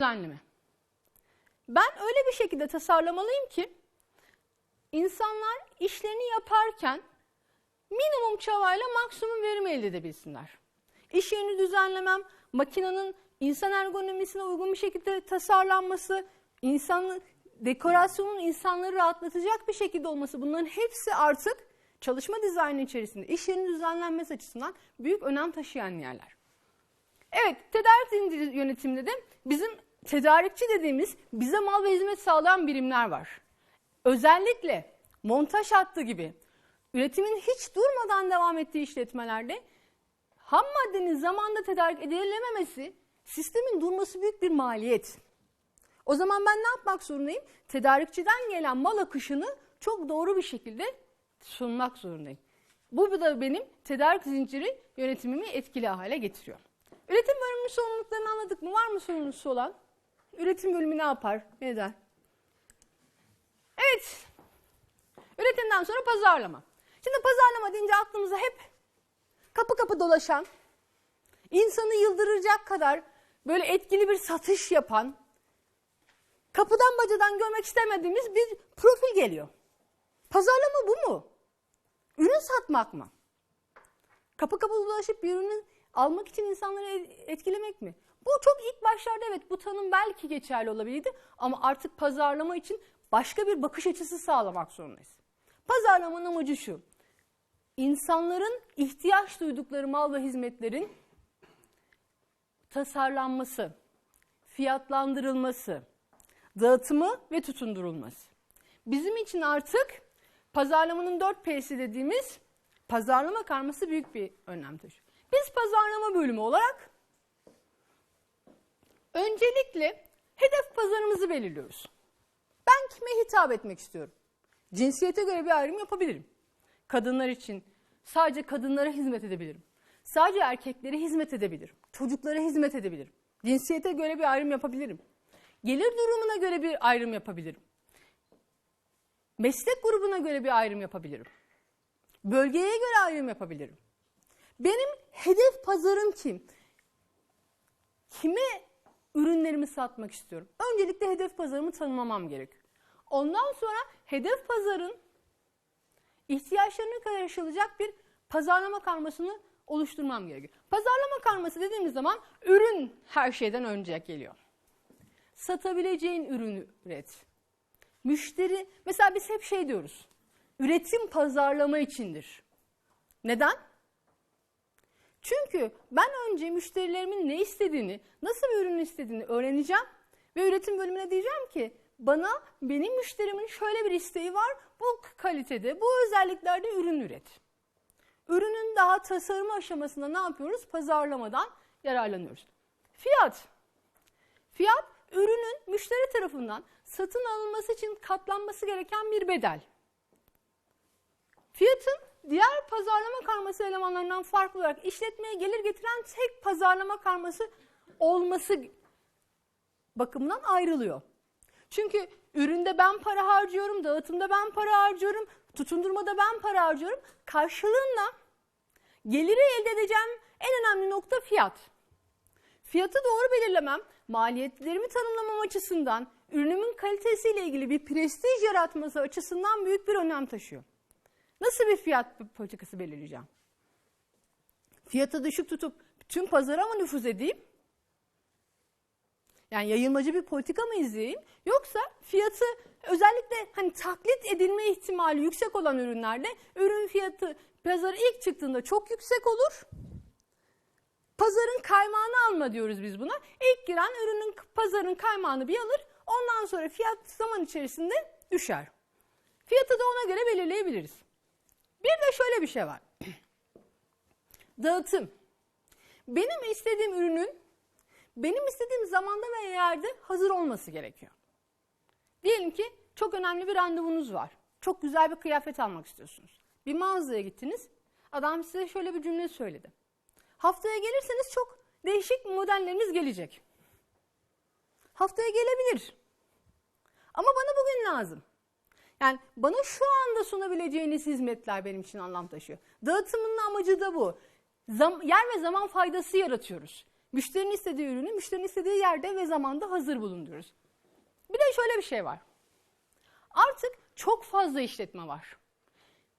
düzenleme. Ben öyle bir şekilde tasarlamalıyım ki insanlar işlerini yaparken minimum çabayla maksimum verim elde edebilsinler. İş yerini düzenlemem, makinenin insan ergonomisine uygun bir şekilde tasarlanması, insanın dekorasyonun insanları rahatlatacak bir şekilde olması bunların hepsi artık çalışma dizaynı içerisinde iş yerinin düzenlenmesi açısından büyük önem taşıyan yerler. Evet, tedarik zinciri yönetiminde de bizim tedarikçi dediğimiz bize mal ve hizmet sağlayan birimler var. Özellikle montaj hattı gibi üretimin hiç durmadan devam ettiği işletmelerde ham maddenin zamanda tedarik edilememesi sistemin durması büyük bir maliyet. O zaman ben ne yapmak zorundayım? Tedarikçiden gelen mal akışını çok doğru bir şekilde sunmak zorundayım. Bu da benim tedarik zinciri yönetimimi etkili hale getiriyor. Üretim bölümünün sorumluluklarını anladık mı? Var mı sorumlusu olan? Üretim bölümü ne yapar? Ne eder? Evet. Üretimden sonra pazarlama. Şimdi pazarlama deyince aklımıza hep kapı kapı dolaşan, insanı yıldıracak kadar böyle etkili bir satış yapan, kapıdan bacadan görmek istemediğimiz bir profil geliyor. Pazarlama bu mu? Ürün satmak mı? Kapı kapı dolaşıp bir ürünü almak için insanları etkilemek mi? Bu çok ilk başlarda evet bu tanım belki geçerli olabilirdi ama artık pazarlama için başka bir bakış açısı sağlamak zorundayız. Pazarlamanın amacı şu. İnsanların ihtiyaç duydukları mal ve hizmetlerin tasarlanması, fiyatlandırılması, dağıtımı ve tutundurulması. Bizim için artık pazarlamanın 4 P'si dediğimiz pazarlama karması büyük bir önem taşıyor. Biz pazarlama bölümü olarak öncelikle hedef pazarımızı belirliyoruz. Ben kime hitap etmek istiyorum? Cinsiyete göre bir ayrım yapabilirim. Kadınlar için sadece kadınlara hizmet edebilirim. Sadece erkeklere hizmet edebilirim. Çocuklara hizmet edebilirim. Cinsiyete göre bir ayrım yapabilirim. Gelir durumuna göre bir ayrım yapabilirim. Meslek grubuna göre bir ayrım yapabilirim. Bölgeye göre ayrım yapabilirim. Benim hedef pazarım kim? Kime ürünlerimi satmak istiyorum? Öncelikle hedef pazarımı tanımlamam gerekiyor. Ondan sonra hedef pazarın ihtiyaçlarına karşılayacak bir pazarlama karmasını oluşturmam gerekiyor. Pazarlama karması dediğimiz zaman ürün her şeyden önce geliyor. Satabileceğin ürünü üret. Müşteri, mesela biz hep şey diyoruz. Üretim pazarlama içindir. Neden? Çünkü ben önce müşterilerimin ne istediğini, nasıl bir ürün istediğini öğreneceğim ve üretim bölümüne diyeceğim ki bana benim müşterimin şöyle bir isteği var, bu kalitede, bu özelliklerde ürün üret. Ürünün daha tasarım aşamasında ne yapıyoruz? Pazarlamadan yararlanıyoruz. Fiyat. Fiyat ürünün müşteri tarafından satın alınması için katlanması gereken bir bedel. Fiyatın diğer pazarlama karması elemanlarından farklı olarak işletmeye gelir getiren tek pazarlama karması olması bakımından ayrılıyor. Çünkü üründe ben para harcıyorum, dağıtımda ben para harcıyorum, tutundurmada ben para harcıyorum. Karşılığında geliri elde edeceğim en önemli nokta fiyat. Fiyatı doğru belirlemem, maliyetlerimi tanımlamam açısından, ürünümün kalitesiyle ilgili bir prestij yaratması açısından büyük bir önem taşıyor. Nasıl bir fiyat politikası belirleyeceğim? Fiyatı düşük tutup tüm pazara mı nüfuz edeyim? Yani yayılmacı bir politika mı izleyeyim? Yoksa fiyatı özellikle hani taklit edilme ihtimali yüksek olan ürünlerde ürün fiyatı pazara ilk çıktığında çok yüksek olur. Pazarın kaymağını alma diyoruz biz buna. İlk giren ürünün pazarın kaymağını bir alır. Ondan sonra fiyat zaman içerisinde düşer. Fiyatı da ona göre belirleyebiliriz. Bir de şöyle bir şey var. Dağıtım. Benim istediğim ürünün benim istediğim zamanda ve yerde hazır olması gerekiyor. Diyelim ki çok önemli bir randevunuz var. Çok güzel bir kıyafet almak istiyorsunuz. Bir mağazaya gittiniz. Adam size şöyle bir cümle söyledi. Haftaya gelirseniz çok değişik modelleriniz gelecek. Haftaya gelebilir. Ama bana bugün lazım. Yani bana şu anda sunabileceğiniz hizmetler benim için anlam taşıyor. Dağıtımın amacı da bu. Zam, yer ve zaman faydası yaratıyoruz. Müşterinin istediği ürünü müşterinin istediği yerde ve zamanda hazır bulunduruyoruz. Bir de şöyle bir şey var. Artık çok fazla işletme var.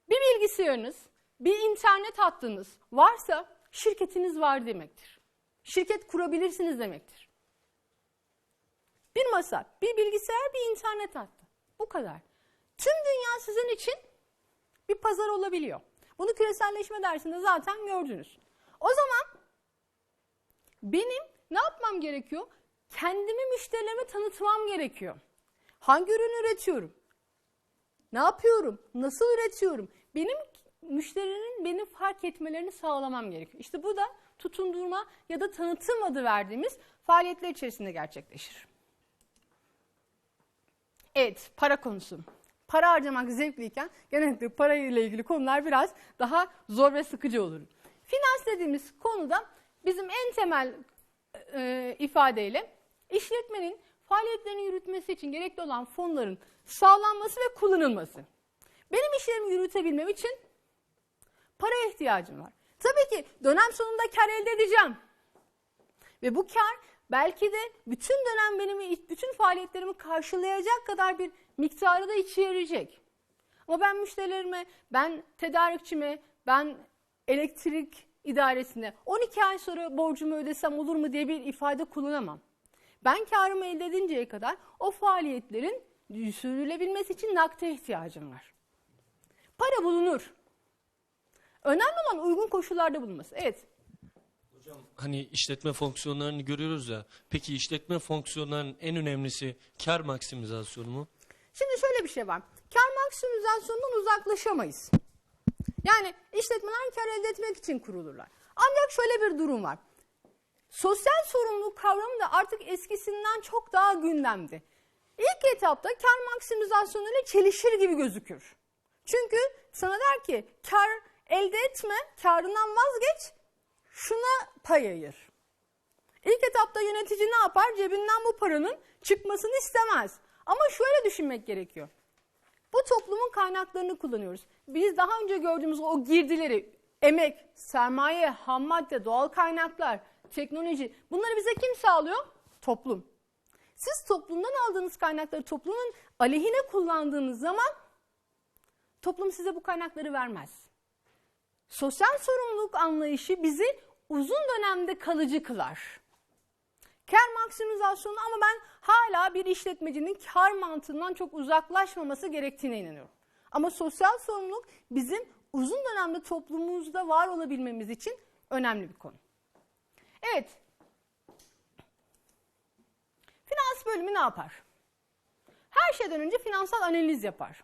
Bir bilgisayarınız, bir internet hattınız varsa şirketiniz var demektir. Şirket kurabilirsiniz demektir. Bir masa, bir bilgisayar, bir internet hattı. Bu kadar. Tüm dünya sizin için bir pazar olabiliyor. Bunu küreselleşme dersinde zaten gördünüz. O zaman benim ne yapmam gerekiyor? Kendimi müşterilerime tanıtmam gerekiyor. Hangi ürünü üretiyorum? Ne yapıyorum? Nasıl üretiyorum? Benim müşterinin beni fark etmelerini sağlamam gerekiyor. İşte bu da tutundurma ya da tanıtım adı verdiğimiz faaliyetler içerisinde gerçekleşir. Evet, para konusu. Para harcamak zevkliyken genellikle parayla ilgili konular biraz daha zor ve sıkıcı olur. Finans dediğimiz konuda bizim en temel e, ifadeyle işletmenin faaliyetlerini yürütmesi için gerekli olan fonların sağlanması ve kullanılması. Benim işlerimi yürütebilmem için paraya ihtiyacım var. Tabii ki dönem sonunda kar elde edeceğim. Ve bu kar belki de bütün dönem benim bütün faaliyetlerimi karşılayacak kadar bir miktarı da içerecek. Ama ben müşterilerime, ben tedarikçime, ben elektrik idaresine 12 ay sonra borcumu ödesem olur mu diye bir ifade kullanamam. Ben karımı elde edinceye kadar o faaliyetlerin sürdürülebilmesi için nakde ihtiyacım var. Para bulunur. Önemli olan uygun koşullarda bulunması. Evet. Hocam hani işletme fonksiyonlarını görüyoruz ya. Peki işletme fonksiyonlarının en önemlisi kar maksimizasyonu mu? Şimdi şöyle bir şey var. Kar maksimizasyonundan uzaklaşamayız. Yani işletmeler kar elde etmek için kurulurlar. Ancak şöyle bir durum var. Sosyal sorumluluk kavramı da artık eskisinden çok daha gündemde. İlk etapta kar maksimizasyonu ile çelişir gibi gözükür. Çünkü sana der ki kar elde etme, karından vazgeç, şuna pay ayır. İlk etapta yönetici ne yapar? Cebinden bu paranın çıkmasını istemez. Ama şöyle düşünmek gerekiyor. Bu toplumun kaynaklarını kullanıyoruz. Biz daha önce gördüğümüz o girdileri, emek, sermaye, ham madde, doğal kaynaklar, teknoloji bunları bize kim sağlıyor? Toplum. Siz toplumdan aldığınız kaynakları toplumun aleyhine kullandığınız zaman toplum size bu kaynakları vermez. Sosyal sorumluluk anlayışı bizi uzun dönemde kalıcı kılar. Kar maksimizasyonu ama ben hala bir işletmecinin kar mantığından çok uzaklaşmaması gerektiğine inanıyorum. Ama sosyal sorumluluk bizim uzun dönemde toplumumuzda var olabilmemiz için önemli bir konu. Evet. Finans bölümü ne yapar? Her şeyden önce finansal analiz yapar.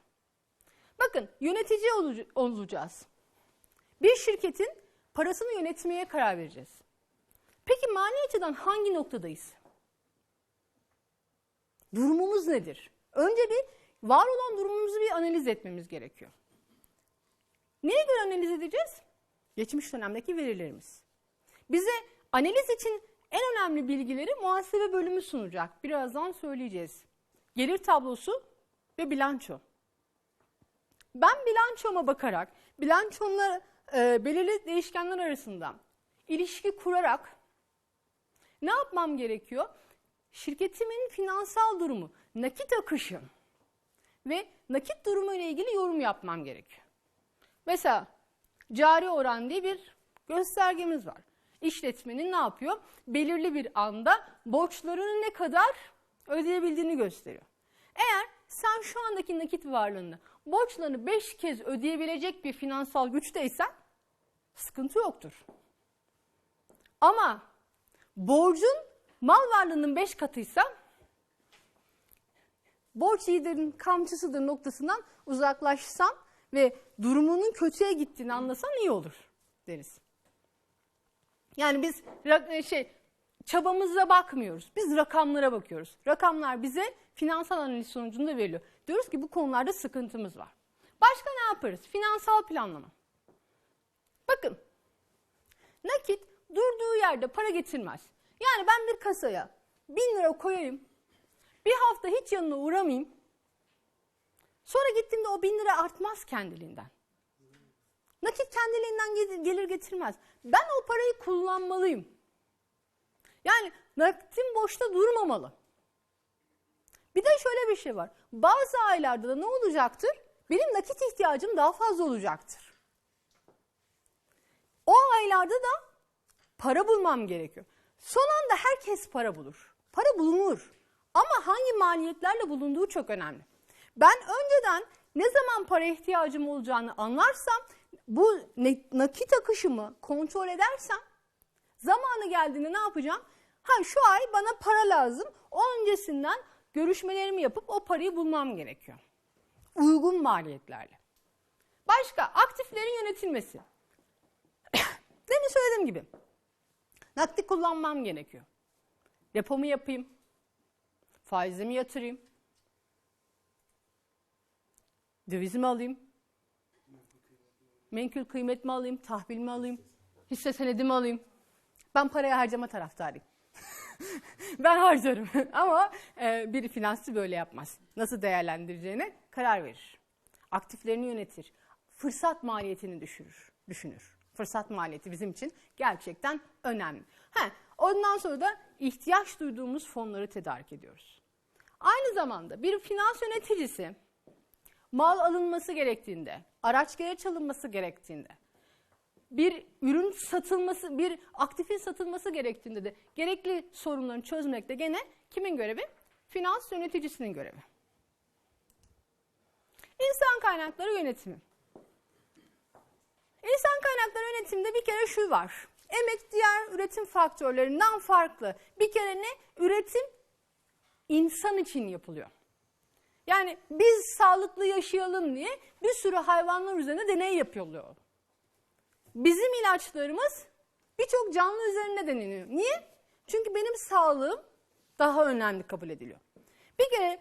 Bakın yönetici olacağız. Bir şirketin parasını yönetmeye karar vereceğiz. Peki mali açıdan hangi noktadayız? Durumumuz nedir? Önce bir var olan durumumuzu bir analiz etmemiz gerekiyor. Neye göre analiz edeceğiz? Geçmiş dönemdeki verilerimiz. Bize analiz için en önemli bilgileri muhasebe bölümü sunacak. Birazdan söyleyeceğiz. Gelir tablosu ve bilanço. Ben bilançoma bakarak, bilançomla e, belirli değişkenler arasında ilişki kurarak ne yapmam gerekiyor? Şirketimin finansal durumu, nakit akışı ve nakit durumu ile ilgili yorum yapmam gerekiyor. Mesela cari oran diye bir göstergemiz var. İşletmenin ne yapıyor? Belirli bir anda borçlarını ne kadar ödeyebildiğini gösteriyor. Eğer sen şu andaki nakit varlığını borçlarını 5 kez ödeyebilecek bir finansal güçteysen sıkıntı yoktur. Ama borcun mal varlığının 5 katıysa borç yiğidin kamçısıdır noktasından uzaklaşsan ve durumunun kötüye gittiğini anlasan iyi olur deriz. Yani biz ra- şey çabamıza bakmıyoruz. Biz rakamlara bakıyoruz. Rakamlar bize finansal analiz sonucunda veriliyor. Diyoruz ki bu konularda sıkıntımız var. Başka ne yaparız? Finansal planlama. Bakın nakit durduğu yerde para getirmez. Yani ben bir kasaya bin lira koyayım. Bir hafta hiç yanına uğramayayım. Sonra gittiğimde o bin lira artmaz kendiliğinden. Nakit kendiliğinden gelir getirmez. Ben o parayı kullanmalıyım. Yani nakitin boşta durmamalı. Bir de şöyle bir şey var. Bazı aylarda da ne olacaktır? Benim nakit ihtiyacım daha fazla olacaktır. O aylarda da para bulmam gerekiyor. Son anda herkes para bulur. Para bulunur. Ama hangi maliyetlerle bulunduğu çok önemli. Ben önceden ne zaman para ihtiyacım olacağını anlarsam, bu nakit akışımı kontrol edersem, zamanı geldiğinde ne yapacağım? Ha şu ay bana para lazım. O öncesinden görüşmelerimi yapıp o parayı bulmam gerekiyor. Uygun maliyetlerle. Başka aktiflerin yönetilmesi. Demin söylediğim gibi. Nakdi kullanmam gerekiyor. Depomu yapayım. Faizimi yatırayım. Dövizimi alayım. Menkul kıymet mi alayım, tahvil mi alayım, hisse senedimi alayım. Ben paraya harcama taraftarıyım. ben harcarım ama e, bir finansçı böyle yapmaz. Nasıl değerlendireceğine karar verir. Aktiflerini yönetir. Fırsat maliyetini düşürür, düşünür. Fırsat maliyeti bizim için gerçekten önemli. Ha, ondan sonra da ihtiyaç duyduğumuz fonları tedarik ediyoruz. Aynı zamanda bir finans yöneticisi mal alınması gerektiğinde, araç gereç alınması gerektiğinde, bir ürün satılması, bir aktifin satılması gerektiğinde de gerekli sorunların çözmek de gene kimin görevi? Finans yöneticisinin görevi. İnsan kaynakları yönetimi. İnsan kaynakları yönetiminde bir kere şu var. Emek diğer üretim faktörlerinden farklı. Bir kere ne? Üretim insan için yapılıyor. Yani biz sağlıklı yaşayalım diye bir sürü hayvanlar üzerine deney yapılıyor. Bizim ilaçlarımız birçok canlı üzerinde deneniyor. Niye? Çünkü benim sağlığım daha önemli kabul ediliyor. Bir kere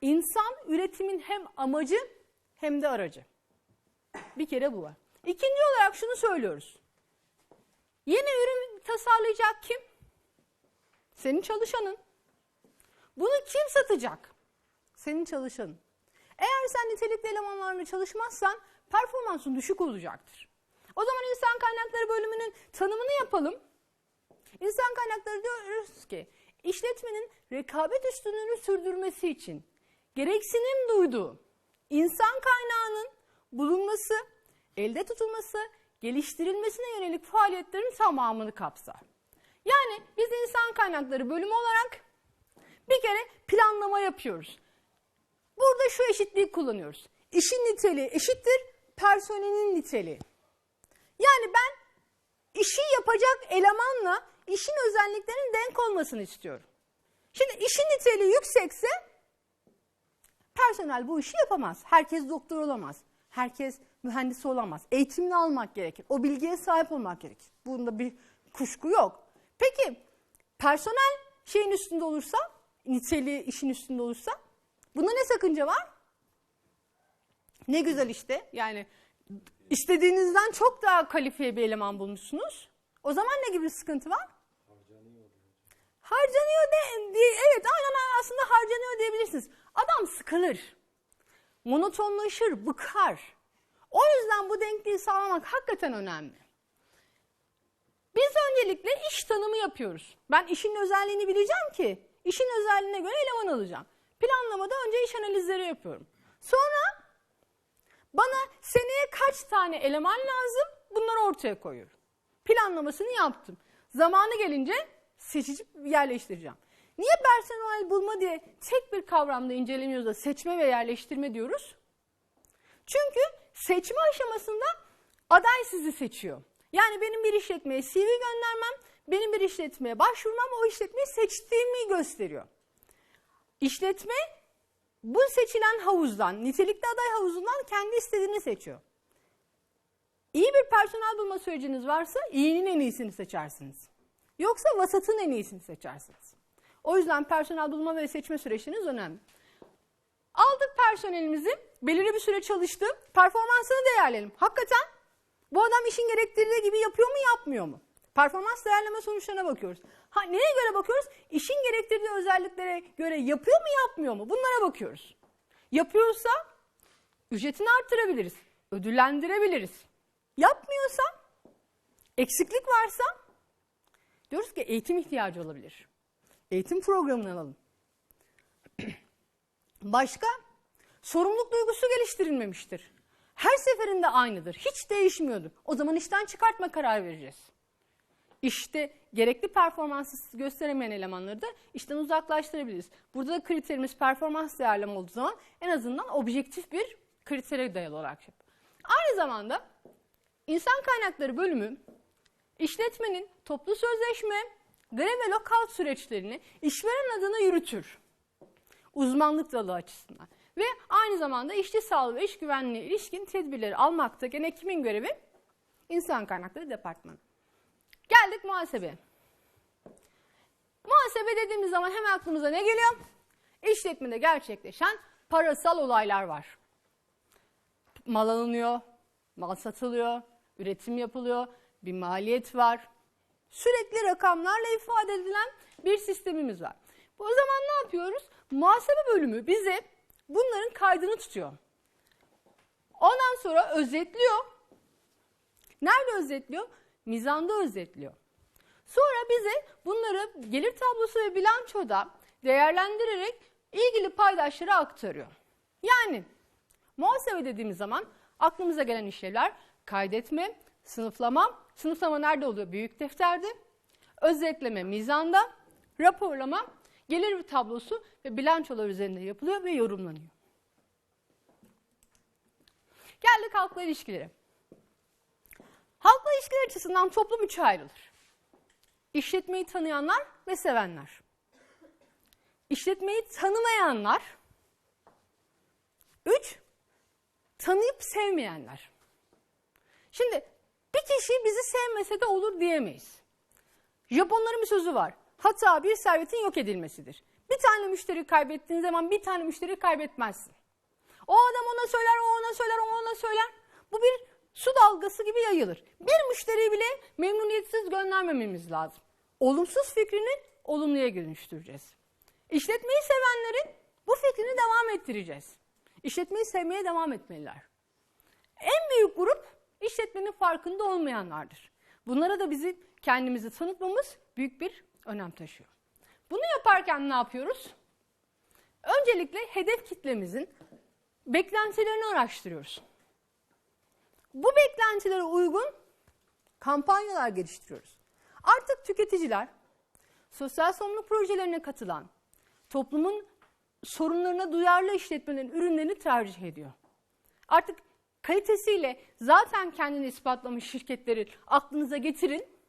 insan üretimin hem amacı hem de aracı. Bir kere bu var. İkinci olarak şunu söylüyoruz. Yeni ürün tasarlayacak kim? Senin çalışanın. Bunu kim satacak? Senin çalışanın. Eğer sen nitelikli elemanlarla çalışmazsan performansın düşük olacaktır. O zaman insan kaynakları bölümünün tanımını yapalım. İnsan kaynakları diyoruz ki işletmenin rekabet üstünlüğünü sürdürmesi için gereksinim duyduğu insan kaynağının bulunması, elde tutulması, geliştirilmesine yönelik faaliyetlerin tamamını kapsar. Yani biz insan kaynakları bölümü olarak bir kere planlama yapıyoruz. Burada şu eşitliği kullanıyoruz. İşin niteliği eşittir personelin niteliği. Yani ben işi yapacak elemanla işin özelliklerinin denk olmasını istiyorum. Şimdi işin niteliği yüksekse personel bu işi yapamaz. Herkes doktor olamaz. Herkes mühendis olamaz. Eğitimini almak gerekir. O bilgiye sahip olmak gerekir. Bunda bir kuşku yok. Peki personel şeyin üstünde olursa, niteliği işin üstünde olursa bunda ne sakınca var? Ne güzel işte. Yani istediğinizden çok daha kalifiye bir eleman bulmuşsunuz. O zaman ne gibi bir sıkıntı var? Harcanıyor de, diye, evet aynen aslında harcanıyor diyebilirsiniz. Adam sıkılır. Monotonlaşır, bıkar. O yüzden bu denkliği sağlamak hakikaten önemli. Biz öncelikle iş tanımı yapıyoruz. Ben işin özelliğini bileceğim ki işin özelliğine göre eleman alacağım. Planlamada önce iş analizleri yapıyorum. Sonra bana seneye kaç tane eleman lazım bunları ortaya koyuyorum. Planlamasını yaptım. Zamanı gelince seçip yerleştireceğim. Niye personel bulma diye tek bir kavramda incelemiyoruz da seçme ve yerleştirme diyoruz? Çünkü seçme aşamasında aday sizi seçiyor. Yani benim bir işletmeye CV göndermem, benim bir işletmeye başvurmam o işletmeyi seçtiğimi gösteriyor. İşletme bu seçilen havuzdan, nitelikli aday havuzundan kendi istediğini seçiyor. İyi bir personel bulma süreciniz varsa iyinin en iyisini seçersiniz. Yoksa vasatın en iyisini seçersiniz. O yüzden personel bulma ve seçme süreçiniz önemli. Aldık personelimizi, belirli bir süre çalıştı, performansını değerleyelim. Hakikaten bu adam işin gerektirdiği gibi yapıyor mu, yapmıyor mu? Performans değerleme sonuçlarına bakıyoruz. Ha neye göre bakıyoruz? İşin gerektirdiği özelliklere göre yapıyor mu, yapmıyor mu? Bunlara bakıyoruz. Yapıyorsa ücretini arttırabiliriz, ödüllendirebiliriz. Yapmıyorsa, eksiklik varsa Diyoruz ki eğitim ihtiyacı olabilir. Eğitim programını alalım. Başka? Sorumluluk duygusu geliştirilmemiştir. Her seferinde aynıdır. Hiç değişmiyordur. O zaman işten çıkartma kararı vereceğiz. İşte gerekli performansı gösteremeyen elemanları da işten uzaklaştırabiliriz. Burada da kriterimiz performans değerleme olduğu zaman en azından objektif bir kritere dayalı olarak yap. Aynı zamanda insan kaynakları bölümü işletmenin toplu sözleşme, grev ve lockout süreçlerini işveren adına yürütür. Uzmanlık dalı açısından. Ve aynı zamanda işçi sağlığı ve iş güvenliğine ilişkin tedbirleri almakta gene kimin görevi? İnsan kaynakları departmanı. Geldik muhasebeye. Muhasebe dediğimiz zaman hemen aklımıza ne geliyor? İşletmede gerçekleşen parasal olaylar var. Mal alınıyor, mal satılıyor, üretim yapılıyor, bir maliyet var. Sürekli rakamlarla ifade edilen bir sistemimiz var. O zaman ne yapıyoruz? Muhasebe bölümü bize bunların kaydını tutuyor. Ondan sonra özetliyor. Nerede özetliyor? Mizanda özetliyor. Sonra bize bunları gelir tablosu ve bilançoda değerlendirerek ilgili paydaşlara aktarıyor. Yani muhasebe dediğimiz zaman aklımıza gelen işlevler kaydetme, sınıflama, sınıflama nerede oluyor? Büyük defterde, özetleme mizanda, raporlama gelir tablosu ve bilançolar üzerinde yapılıyor ve yorumlanıyor. Geldik halkla ilişkileri. Halkla ilişkiler açısından toplum üçe ayrılır. İşletmeyi tanıyanlar ve sevenler. İşletmeyi tanımayanlar. Üç, tanıyıp sevmeyenler. Şimdi bir kişi bizi sevmese de olur diyemeyiz. Japonların bir sözü var. Hata bir servetin yok edilmesidir. Bir tane müşteri kaybettiğin zaman bir tane müşteri kaybetmezsin. O adam ona söyler, o ona söyler, o ona söyler. Bu bir su dalgası gibi yayılır. Bir müşteriyi bile memnuniyetsiz göndermememiz lazım. Olumsuz fikrini olumluya dönüştüreceğiz. İşletmeyi sevenlerin bu fikrini devam ettireceğiz. İşletmeyi sevmeye devam etmeliler. En büyük grup işletmenin farkında olmayanlardır. Bunlara da bizi kendimizi tanıtmamız büyük bir önem taşıyor. Bunu yaparken ne yapıyoruz? Öncelikle hedef kitlemizin beklentilerini araştırıyoruz. Bu beklentilere uygun kampanyalar geliştiriyoruz. Artık tüketiciler sosyal sorumluluk projelerine katılan, toplumun sorunlarına duyarlı işletmelerin ürünlerini tercih ediyor. Artık kalitesiyle zaten kendini ispatlamış şirketleri aklınıza getirin.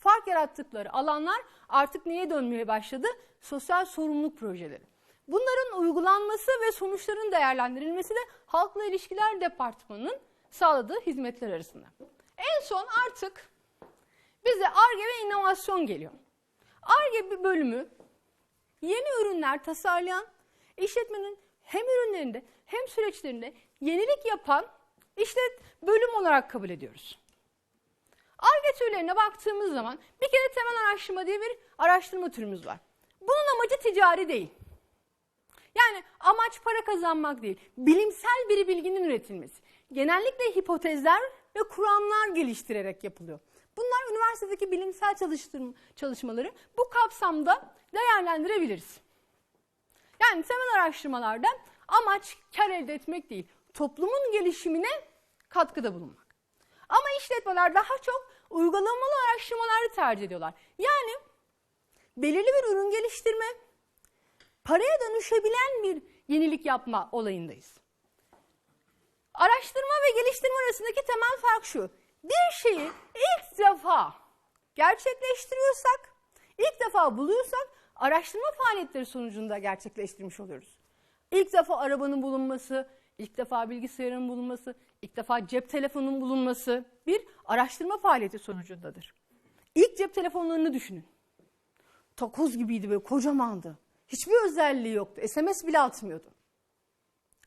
Fark yarattıkları alanlar artık neye dönmeye başladı? Sosyal sorumluluk projeleri. Bunların uygulanması ve sonuçların değerlendirilmesi de Halkla İlişkiler Departmanı'nın sağladığı hizmetler arasında. En son artık bize ARGE ve inovasyon geliyor. ARGE bölümü yeni ürünler tasarlayan, işletmenin hem ürünlerinde hem süreçlerinde yenilik yapan işlet bölüm olarak kabul ediyoruz. ARGE türlerine baktığımız zaman bir kere temel araştırma diye bir araştırma türümüz var. Bunun amacı ticari değil. Yani amaç para kazanmak değil, bilimsel bir bilginin üretilmesi. Genellikle hipotezler ve kuramlar geliştirerek yapılıyor. Bunlar üniversitedeki bilimsel çalışmaları bu kapsamda değerlendirebiliriz. Yani temel araştırmalarda amaç kar elde etmek değil, toplumun gelişimine katkıda bulunmak. Ama işletmeler daha çok uygulamalı araştırmaları tercih ediyorlar. Yani belirli bir ürün geliştirme, paraya dönüşebilen bir yenilik yapma olayındayız. Araştırma ve geliştirme arasındaki temel fark şu. Bir şeyi ilk defa gerçekleştiriyorsak, ilk defa buluyorsak araştırma faaliyetleri sonucunda gerçekleştirmiş oluyoruz. İlk defa arabanın bulunması, ilk defa bilgisayarın bulunması, ilk defa cep telefonunun bulunması bir araştırma faaliyeti sonucundadır. İlk cep telefonlarını düşünün. Takoz gibiydi böyle kocamandı. Hiçbir özelliği yoktu. SMS bile atmıyordu.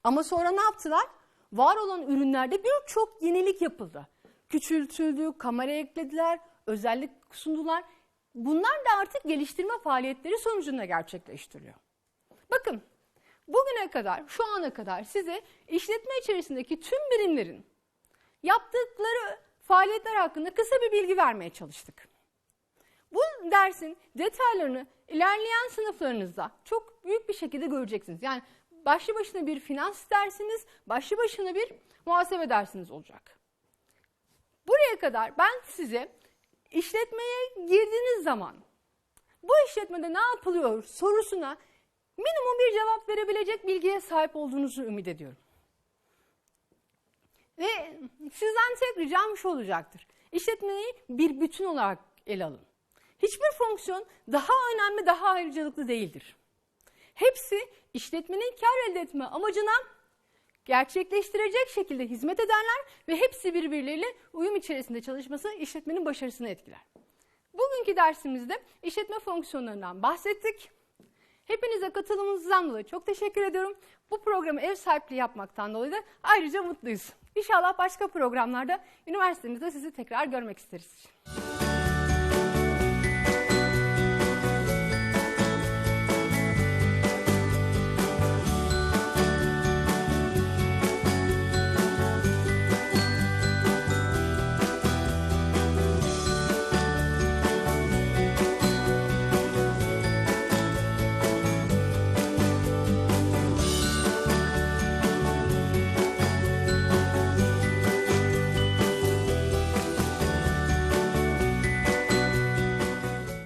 Ama sonra ne yaptılar? Var olan ürünlerde birçok yenilik yapıldı. Küçültüldü, kamera eklediler, özellik sundular. Bunlar da artık geliştirme faaliyetleri sonucunda gerçekleştiriliyor. Bakın bugüne kadar, şu ana kadar size işletme içerisindeki tüm birimlerin yaptıkları faaliyetler hakkında kısa bir bilgi vermeye çalıştık. Bu dersin detaylarını ilerleyen sınıflarınızda çok büyük bir şekilde göreceksiniz. Yani başlı başına bir finans dersiniz, başlı başına bir muhasebe dersiniz olacak. Buraya kadar ben size işletmeye girdiğiniz zaman bu işletmede ne yapılıyor sorusuna minimum bir cevap verebilecek bilgiye sahip olduğunuzu ümit ediyorum. Ve sizden tek ricam şu olacaktır. İşletmeyi bir bütün olarak ele alın. Hiçbir fonksiyon daha önemli, daha ayrıcalıklı değildir. Hepsi işletmenin kar elde etme amacına gerçekleştirecek şekilde hizmet ederler ve hepsi birbirleriyle uyum içerisinde çalışması işletmenin başarısını etkiler. Bugünkü dersimizde işletme fonksiyonlarından bahsettik. Hepinize katılımınızdan dolayı çok teşekkür ediyorum. Bu programı ev sahipliği yapmaktan dolayı da ayrıca mutluyuz. İnşallah başka programlarda üniversitemizde sizi tekrar görmek isteriz.